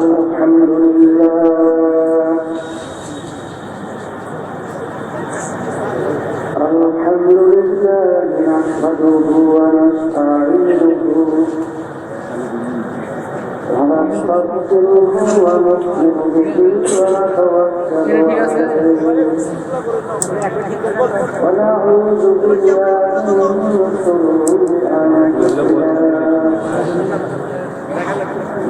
الحمد لله الحمد لله نحمده ونستغفره ونؤمن به ونتوكل عليه ونعوذ بالله من شرور انفسنا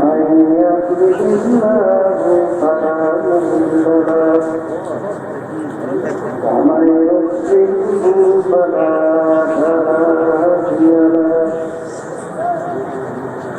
من يهده الله فلا مضل له ومن يضلله فلا هادي له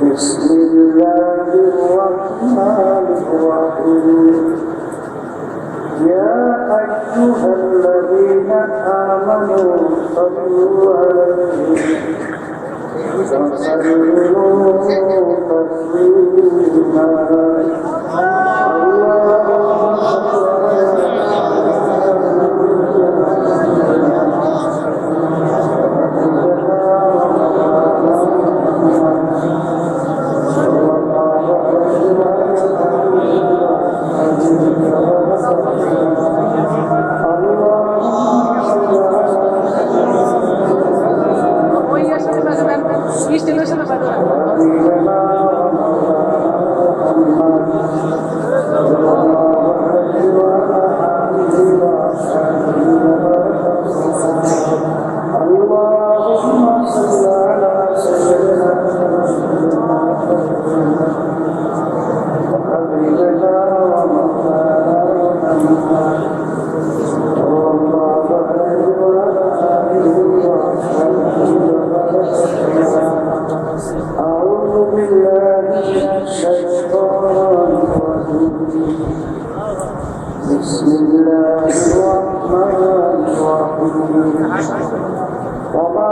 بسم الله الرحمن الرحيم يا أيها الذين آمنوا صلوا عليه وسلموا تسليما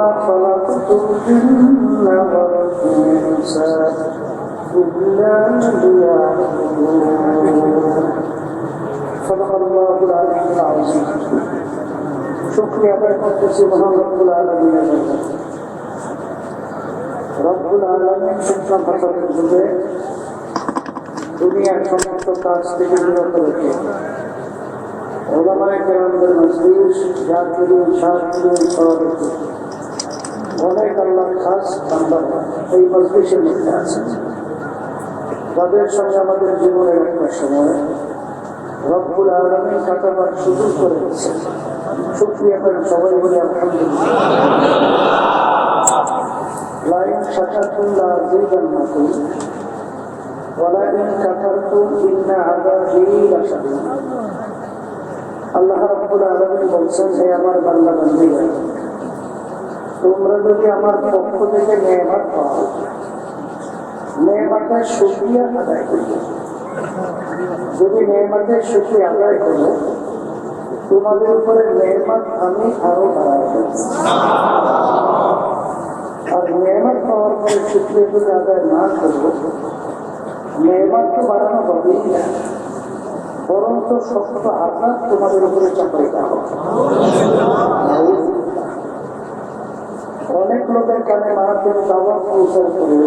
خلقت الجن والإنس إلا ليعبدون صدق الله العلي العظيم শুক্রিয়া আদায় করতেছি মহান রব্বুল আলমিনের জন্য রব্বুল আলমিন শিক্ষা ভাষাদের যুগে দুনিয়ার সমস্ত কাজ থেকে বিরত রেখে ওলামায় কেরামদের মজলিস জাতিরি সাহায্যের সভাপতি অনেক আল্লাহ খাস বান্দার এই মজলিসের মধ্যে আছে। যাদের সঙ্গে আমাদের জীবনের একটা সময়। রব্বুল আলমী কাটাবার সুযোগ করে দিচ্ছে শুক্রিয়া করেন সবাই বলে আল্লাহ বলছেন, হে আমার বান্দা বান্দীরা তোমরা যদি আমার পক্ষ থেকে নেয়ামত পাও নেয়ামতের শুকরিয়া আদায় করবে যদি নেয়ামতের শুকরিয়া আদায় করো, তোমাদের উপরে নেয়ামত আমি আরও বাড়াই আর নেয়ামত শুকরিয়া যদি আদায় না করব নেয়ামত তো বাড়ানো হবেই না। বরং তো শক্ত আঘাত তোমাদের উপরে চাপাই দেওয়া অনেক লোকের কানে মারাত্মক দাবার পৌঁছার করে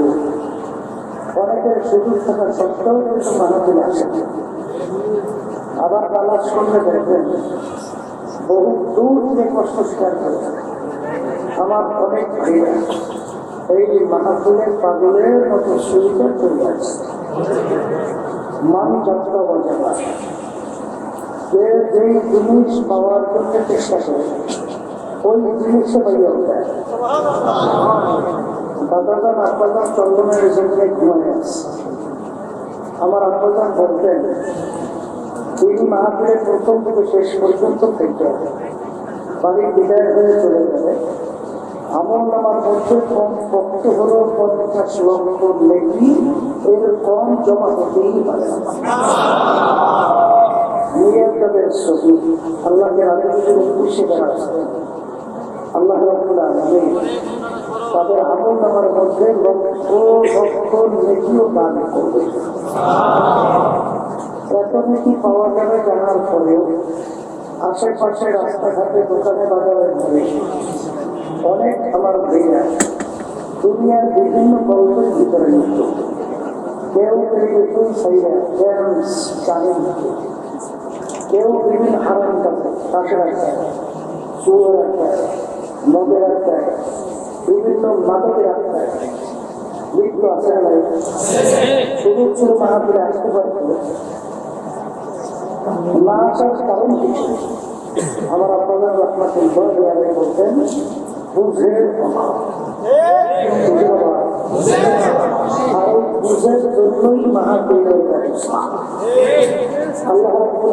অনেকের সুযোগ থাকা সত্ত্বেও কিন্তু মানাতে আসে। আবার তালাশ করলে দেখবেন, বহু দূর থেকে কষ্ট স্বীকার করে। আমার অনেক ভাইরা এই মাহাতুলের পাগলের মতো সুবিধা চলে আছে মান যাত্রা বজায় যে যেই জিনিস পাওয়ার জন্য চেষ্টা করে ওই জিনিসে পাইয়া যায় দাদাজান আব্বাজান চন্দনের রিসেন্টলি আছে। আমার আব্বাজান বলতেন, তিনি মাহফিলের প্রথম থেকে শেষ পর্যন্ত থেকে বাড়ি বিদায় হয়ে চলে যাবে আমল নামার মধ্যে কম পক্ষে হলো পঞ্চাশ লক্ষ লেখি, এর কম জমা হতেই পারে আল্লাহকে আদেশের উদ্দেশ্যে বেড়াচ্ছে আল্লাহ তাদের আমল নামার মধ্যে লক্ষ লক্ষ নেকিও দান করবে। এত নেকি পাওয়া যাবে জানার পরেও আশেপাশে রাস্তাঘাটে, দোকানে, বাজারে ঘরে। অনেক আমার ভাইয়া দুনিয়ার বিভিন্ন গল্পের ভিতরে লিপ্ত। কেউ টেলিভিশন সাইডে ড্যান্স গানের কেউ বিভিন্ন হারাম কাছে কাছে রাখতে চুয়ে রাখতে মদে রাখতে বিভিন্ন মাদকে রাখতে লিপ্ত আছে না? শুধু শুধু মাহাপুরে আসতে পারতো না। আসার কারণ কিছু আমার আপনাদের রহমাতুল্লাহ আলী বলতেন বুঝের অভাব। বুঝের আল্লাহ রব্বুল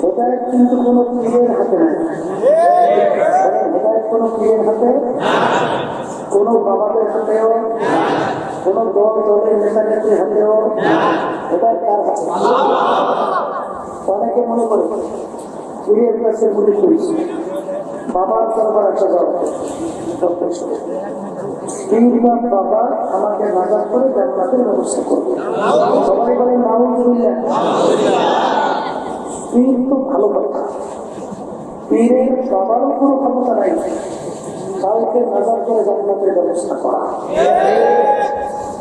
হেদায়ত কিন্তু কোনো পীরের হাতে নাই। হেদায়ত কোনো পীরের হাতে কোনো বাবাদের হাতেও কোনো দল, দলের নেতা নেত্রীর হাতেও এটা কার হাতে অনেকে মনে করে পীরের কাছে মুড়ি করেছি বাবার দরবার একটা দল পীর বা বাবা আমাকে নাজাদ করে জান্নাতের ব্যবস্থা করবে সবাই বলে নাউজুবিল্লাহ পীর তো ভালো কথা পীরের বাবারও কোনো ক্ষমতা নাই। কাউকে নাজাদ করে জান্নাতের ব্যবস্থা করা।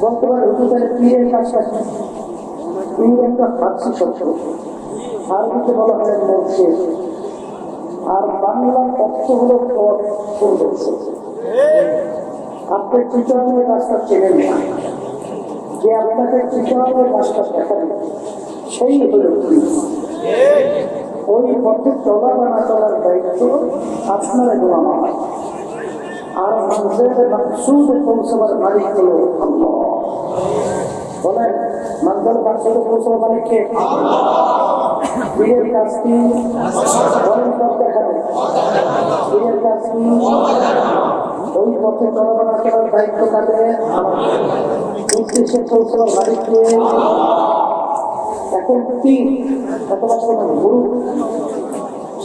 বলতে পারে হুজুর তাহলে পীরের কাজটা কি? পীর একটা ফার্সি শব্দ। আরবিতে বলা হয় মর্শিদ আর বাংলার অর্থ হলো পথ প্রদর্শক আপনি চিত্রাঙ্গের রাস্তা চেনেন না। যে আপনাকে চিত্রাঙ্গের রাস্তা দেখাবে, সেই হলো পীর। ওই পথে চলা বা না চলার দায়িত্ব আপনার এবং আমার। আর মানুষের মাকসুদে পৌঁছাবার মালিক হলো আল্লাহ। বলেন মানুষের মাকসুদে পৌঁছাবার মালিক কে? পীরের কাজ কি? বলেন পথ দেখাবে। পীরের কাজ কি? ওই পথে চলাফেরা করার দায়িত্ব কাঁদে উদ্দেশ্যে পৌঁছাবার কি? অথবা কোনো গুরু?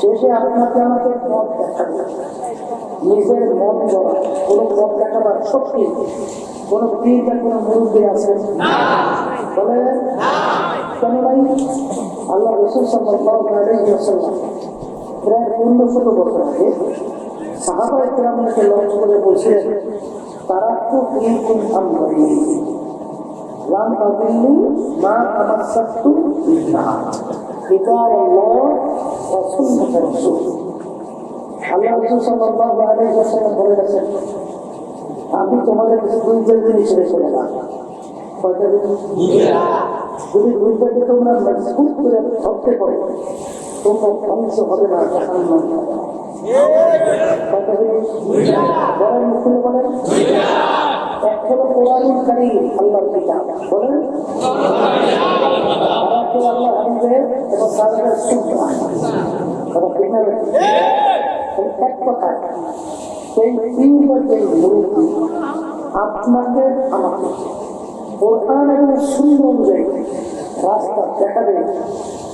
শেষে আপনাকে আমাকে পথ দেখাবে। নিজের মন গড়া। কোনো পথ দেখাবার শক্তি, কোনো পীর বা কোনো মুরব্বী আছে? বলে, কেন ভাই? আল্লাহ রসুল সাল্লাল্লাহু আলাইহি ওয়াসাল্লাম, প্রায় পনেরোশত বছর আগে সাহাবা ইকরামকে লক্ষ্য করে বলছিলেন তারা তো ফিকুম আমরি লাম আদিল্লু মা তামাসসাকতু বিল্লাহ কিতাব আল্লাহ ওয়া সুন্নাত রাসূল আল্লাহ রাসূল সাল্লাল্লাহু আলাইহি ওয়াসাল্লাম বলে গেছেন আমি তোমাদের জিনিস রেখে গেলাম কয়টা জিনিস যদি দুইটাকে তোমরা মজবুত করে ধরতে পারো তোমরা ধ্বংস হবে না জাহান্নাম কয়টা বলেন হলো কোরআনুল কারীম আল্লাহর কিতাব। বলেন। আরেকটা আল্লাহ হাবিবের এবং তাদের সুন্নাহ কথা ঠিক না এক কথা। সেই তিন আপনাকে আমাকে কোরআন এবং শূন্য অনুযায়ী রাস্তা দেখাবে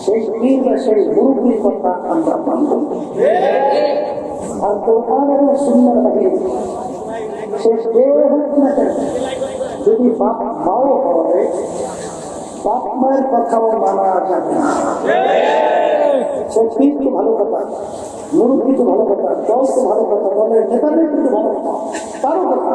সেই পীর বা সেই মুরব্বীর কথা আমরা মানব। আর কোরআন শূন্যর বাহিরে সে যে হোক না কেন যদি বাপ মাও হবে বাপ মায়ের কথাও মানা যাবে না। সে পীর তো ভালো কথা মুরব্বী তো ভালো কথা, দল তো ভালো কথা, দলের নেতাদের কিন্তু ভালো কথা, তারও কথা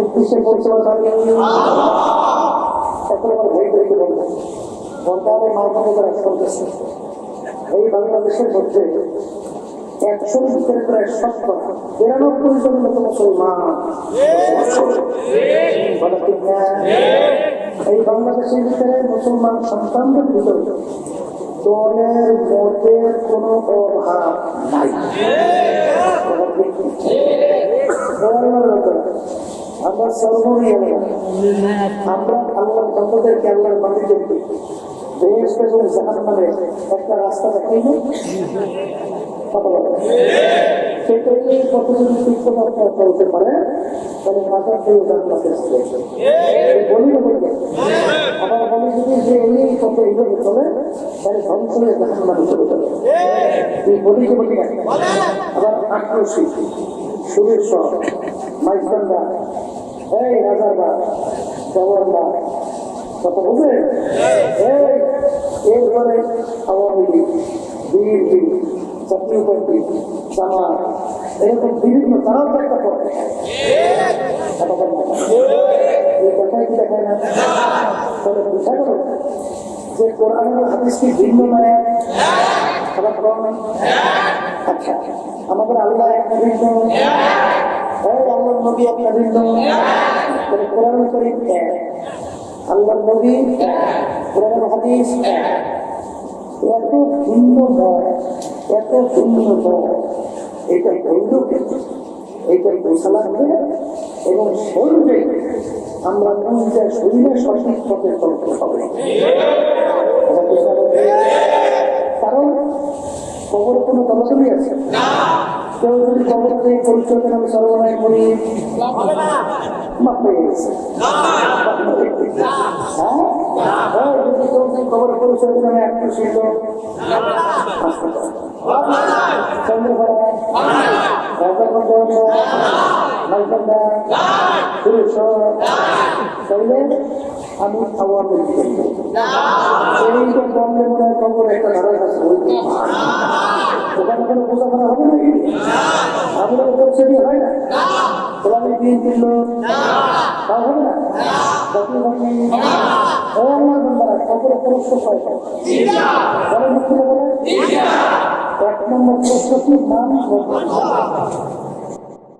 উদ্দেশ্যে পৌঁছাবার দাবি এখন আমার ভাই দেখে। বলব বন্ধারে মাধ্যমে তারা চলতেছে এই বাংলাদেশের মধ্যে একশো ভিতরে প্রায় শতকরা বিরানব্বই জন মতো মুসলমান? এই বাংলাদেশের ভিতরে মুসলমান সন্তানদের ভিতরে দলের মতের কোনো অভাব নাই। আমরা সর্বই আমরা আল্লাহর বন্ধুদেরকে আল্লাহর বান্ধবদেরকে এবং জাহান নামে একটা রাস্তা দেখাই না কথা বলে সেটা এই পথে যদি শিক্ষক আপনারা চলতে পারে, তাহলে মাথার দিয়ে জান্নাতে বলি আবার বলি যদি এই রাজারবা জওয়ানবা কথা বুঝে এই এরপরে Awami League BNP Jatiya Party Jamaat এরকম বিভিন্ন তারাও তো একটা পথ দেখায় কি দেখায় না? তাহলে বুঝা গেল যে কোরআন এবং হাদিস কি ভিন্ন নয় খারাপ কম না আচ্ছা আমাদের আল্লাহ একটা ভিন্ন নবী তাহলে কোরআন করিম এক আল্লাহর নবী? কোরআন হাদিস? এত ভিন্ন নয় এত এটা বৈধ এইটা বোঝা লাগবে এবং শরীরে আমরা কোনটা শরীরে সঠিক পথে হবে কারণ কবর কোনো দলাদলি আছে। কেউ যদি কবর থেকে পরিচয় দেন আমি সর্বনাশ করি মাপ গেছে যদি কবর পরিচয় দেন একটু তাইলে আমি খবর একটা ধারা কাছে হইতে ওখানে হবে নাকি আমাদের উপর সেটি না? ওখানে বিএনপির লোক তাও হবে না? জাতীয় পার্টি আমার বন্ধুরা খবর প্রশ্ন পায় বলে মুখ্য বলে এক নম্বর প্রশ্ন কি? নাম